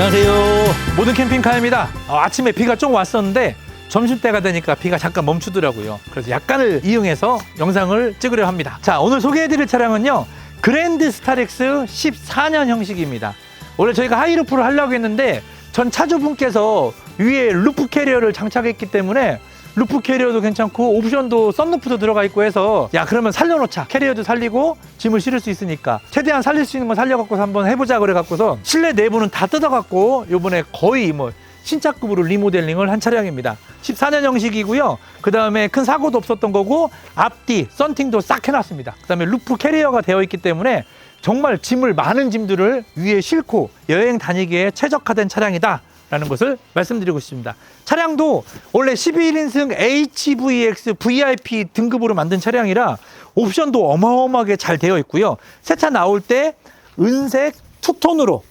안녕하세요. 모든 캠핑카입니다. 어, 아침에 비가 좀 왔었는데 점심때가 되니까 비가 잠깐 멈추더라고요. 그래서 약간을 이용해서 영상을 찍으려 합니다. 자, 오늘 소개해드릴 차량은요. 그랜드 스타렉스 14년 형식입니다. 원래 저희가 하이루프를 하려고 했는데 전 차주분께서 위에 루프 캐리어를 장착했기 때문에 루프 캐리어도 괜찮고 옵션도 썬루프도 들어가 있고 해서 야 그러면 살려놓자. 캐리어도 살리고 짐을 실을 수 있으니까. 최대한 살릴 수 있는 거 살려갖고 한번 해보자 그래 갖고서 실내 내부는 다 뜯어갖고 요번에 거의 뭐 신차급으로 리모델링을 한 차량입니다. 14년 형식이고요. 그 다음에 큰 사고도 없었던 거고 앞뒤 썬팅도 싹 해놨습니다. 그 다음에 루프 캐리어가 되어 있기 때문에 정말 짐을 많은 짐들을 위에 싣고 여행 다니기에 최적화된 차량이다 라는 것을 말씀드리고 싶습니다. 차량도 원래 11인승 HVX VIP 등급으로 만든 차량이라 옵션도 어마어마하게 잘 되어 있고요. 새 차 나올 때 은색 투톤으로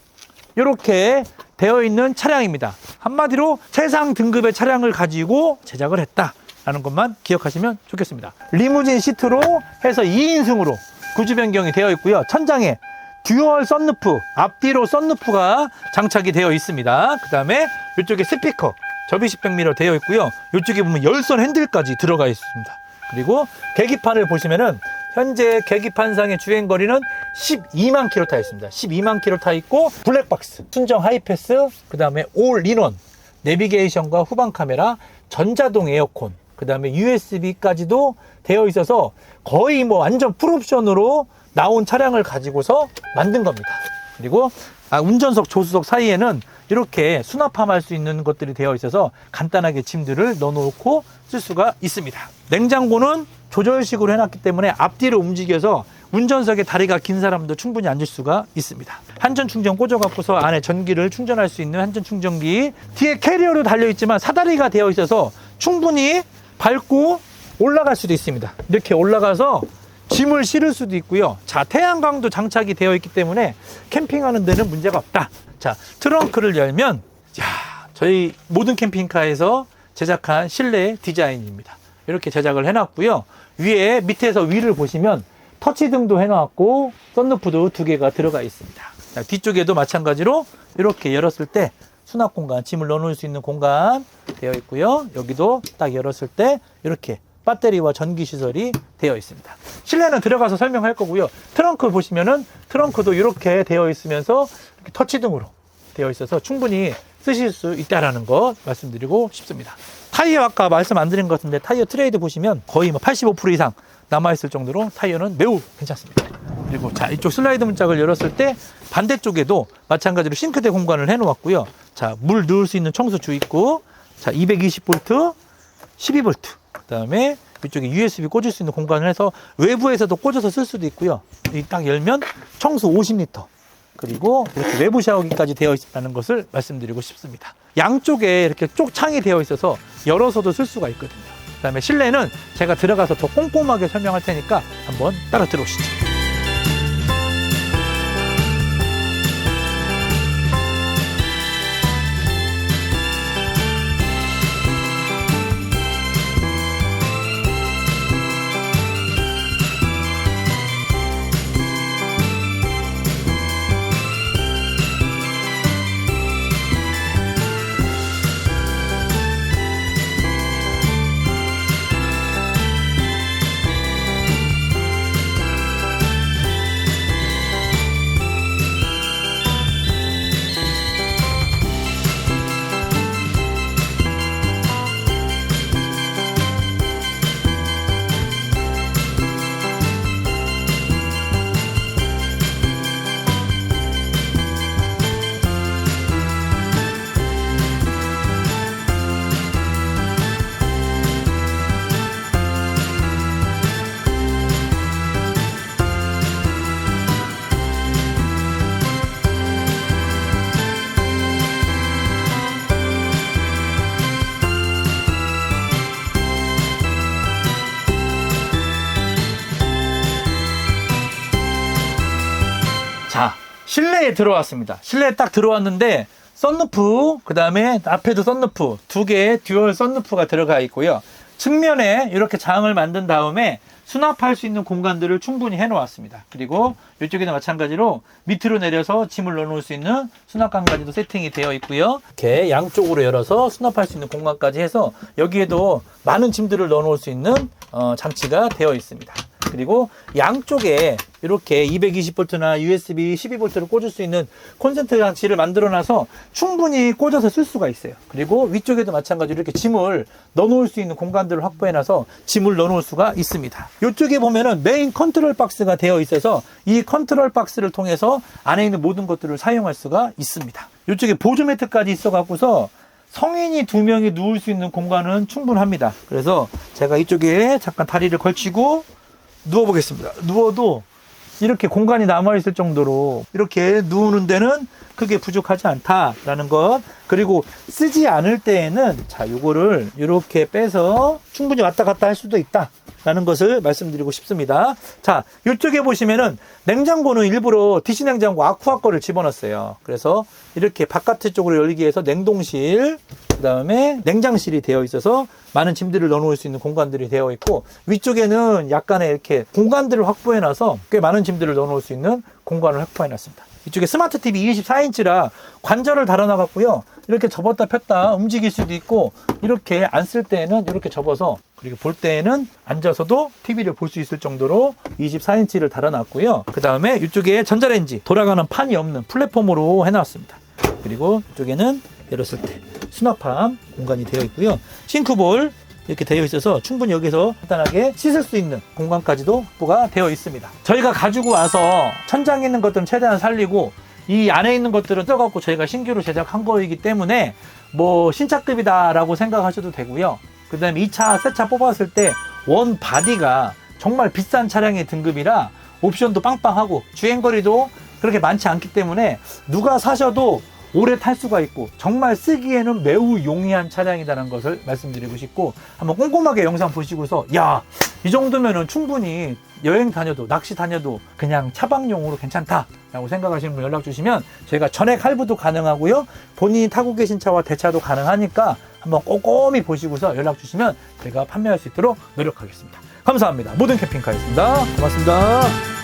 이렇게 되어 있는 차량입니다. 한마디로 최상 등급의 차량을 가지고 제작을 했다라는 것만 기억하시면 좋겠습니다. 리무진 시트로 해서 2인승으로 구조 변경이 되어 있고요. 천장에 듀얼 썬루프 앞뒤로 썬루프가 장착이 되어 있습니다. 그 다음에 이쪽에 스피커 접이식 백미러 되어 있고요. 이쪽에 보면 열선 핸들까지 들어가 있습니다. 그리고 계기판을 보시면은 현재 계기판상의 주행 거리는 12만 킬로 타 있습니다. 12만 킬로 타 있고 블랙박스, 순정 하이패스, 그 다음에 올 인원, 내비게이션과 후방 카메라, 전자동 에어컨, 그 다음에 USB까지도 되어 있어서 거의 뭐 완전 풀옵션으로 나온 차량을 가지고서 만든 겁니다. 그리고 아, 운전석, 조수석 사이에는 이렇게 수납함할 수 있는 것들이 되어 있어서 간단하게 짐들을 넣어놓고 쓸 수가 있습니다. 냉장고는 조절식으로 해놨기 때문에 앞뒤로 움직여서 운전석에 다리가 긴 사람도 충분히 앉을 수가 있습니다. 한전 충전 꽂아갖고서 안에 전기를 충전할 수 있는 한전 충전기 뒤에 캐리어로 달려있지만 사다리가 되어 있어서 충분히 밟고 올라갈 수도 있습니다. 이렇게 올라가서 짐을 실을 수도 있고요. 자, 태양광도 장착이 되어 있기 때문에 캠핑하는 데는 문제가 없다. 자, 트렁크를 열면, 야, 저희 모든 캠핑카에서 제작한 실내 디자인입니다. 이렇게 제작을 해놨고요. 위에, 밑에서 위를 보시면 터치등도 해놨고, 썬루프도 두 개가 들어가 있습니다. 자, 뒤쪽에도 마찬가지로 이렇게 열었을 때 수납 공간, 짐을 넣어놓을 수 있는 공간 되어 있고요. 여기도 딱 열었을 때 이렇게 배터리와 전기 시설이 되어 있습니다. 실내는 들어가서 설명할 거고요. 트렁크 보시면은 트렁크도 이렇게 되어 있으면서 이렇게 터치등으로 되어 있어서 충분히 쓰실 수 있다라는 거 말씀드리고 싶습니다. 타이어 아까 말씀 안 드린 것 같은데 타이어 트레이드 보시면 거의 뭐 85% 이상 남아있을 정도로 타이어는 매우 괜찮습니다. 그리고 자 이쪽 슬라이드 문짝을 열었을 때 반대쪽에도 마찬가지로 싱크대 공간을 해놓았고요. 자물 넣을 수 있는 청소주 있고 자 220V, 12V 그다음에 이쪽에 USB 꽂을 수 있는 공간을 해서 외부에서도 꽂아서 쓸 수도 있고요. 이 딱 열면 청소 50리터 그리고 이렇게 외부 샤워기까지 되어 있다는 것을 말씀드리고 싶습니다. 양쪽에 이렇게 쪽 창이 되어 있어서 열어서도 쓸 수가 있거든요. 그다음에 실내는 제가 들어가서 더 꼼꼼하게 설명할 테니까 한번 따라 들어오시죠. 자, 실내에 들어왔습니다. 실내에 딱 들어왔는데 썬루프, 그 다음에 앞에도 썬루프, 두 개의 듀얼 썬루프가 들어가 있고요. 측면에 이렇게 장을 만든 다음에 수납할 수 있는 공간들을 충분히 해놓았습니다. 그리고 이쪽에도 마찬가지로 밑으로 내려서 짐을 넣어놓을 수 있는 수납 공간까지도 세팅이 되어 있고요. 이렇게 양쪽으로 열어서 수납할 수 있는 공간까지 해서 여기에도 많은 짐들을 넣어놓을 수 있는 어, 장치가 되어 있습니다. 그리고 양쪽에 이렇게 220V나 USB 12V를 꽂을 수 있는 콘센트 장치를 만들어 놔서 충분히 꽂아서 쓸 수가 있어요. 그리고 위쪽에도 마찬가지로 이렇게 짐을 넣어 놓을 수 있는 공간들을 확보해 놔서 짐을 넣어 놓을 수가 있습니다. 이쪽에 보면은 메인 컨트롤 박스가 되어 있어서 이 컨트롤 박스를 통해서 안에 있는 모든 것들을 사용할 수가 있습니다. 이쪽에 보조 매트까지 있어 갖고서 성인이 두 명이 누울 수 있는 공간은 충분합니다. 그래서 제가 이쪽에 잠깐 다리를 걸치고 누워보겠습니다. 누워도 이렇게 공간이 남아있을 정도로 이렇게 누우는 데는 크게 부족하지 않다라는 것. 그리고 쓰지 않을 때에는 자, 요거를 이렇게 빼서 충분히 왔다 갔다 할 수도 있다. 라는 것을 말씀드리고 싶습니다. 자, 이쪽에 보시면은 냉장고는 일부러 DC 냉장고 아쿠아 거를 집어넣었어요. 그래서 이렇게 바깥 쪽으로 열기 위해서 냉동실, 그 다음에 냉장실이 되어 있어서 많은 짐들을 넣어 놓을 수 있는 공간들이 되어 있고 위쪽에는 약간의 이렇게 공간들을 확보해 놔서 꽤 많은 짐들을 넣어 놓을 수 있는 공간을 확보해 놨습니다. 이쪽에 스마트 TV 24인치라 관절을 달아놔 갖고요. 이렇게 접었다 폈다 움직일 수도 있고 이렇게 안 쓸 때에는 이렇게 접어서 그리고 볼 때에는 앉아서도 TV를 볼 수 있을 정도로 24인치를 달아놨고요. 그 다음에 이쪽에 전자레인지 돌아가는 판이 없는 플랫폼으로 해놨습니다. 그리고 이쪽에는 열었을 때 수납함 공간이 되어 있고요. 싱크볼 이렇게 되어 있어서 충분히 여기서 간단하게 씻을 수 있는 공간까지도 확보가 되어 있습니다. 저희가 가지고 와서 천장에 있는 것들은 최대한 살리고 이 안에 있는 것들은 떠갖고 저희가 신규로 제작한 거이기 때문에 뭐 신차급이다라고 생각하셔도 되고요. 그 다음에 2차, 새 차 뽑았을 때 원 바디가 정말 비싼 차량의 등급이라 옵션도 빵빵하고 주행거리도 그렇게 많지 않기 때문에 누가 사셔도 오래 탈 수가 있고 정말 쓰기에는 매우 용이한 차량이라는 것을 말씀드리고 싶고 한번 꼼꼼하게 영상 보시고서 야 이 정도면은 충분히 여행 다녀도 낚시 다녀도 그냥 차박용으로 괜찮다 라고 생각하시는 분 연락 주시면 저희가 전액 할부도 가능하고요. 본인이 타고 계신 차와 대차도 가능하니까 한번 꼼꼼히 보시고서 연락 주시면 제가 판매할 수 있도록 노력하겠습니다. 감사합니다. 모든 캠핑카였습니다. 고맙습니다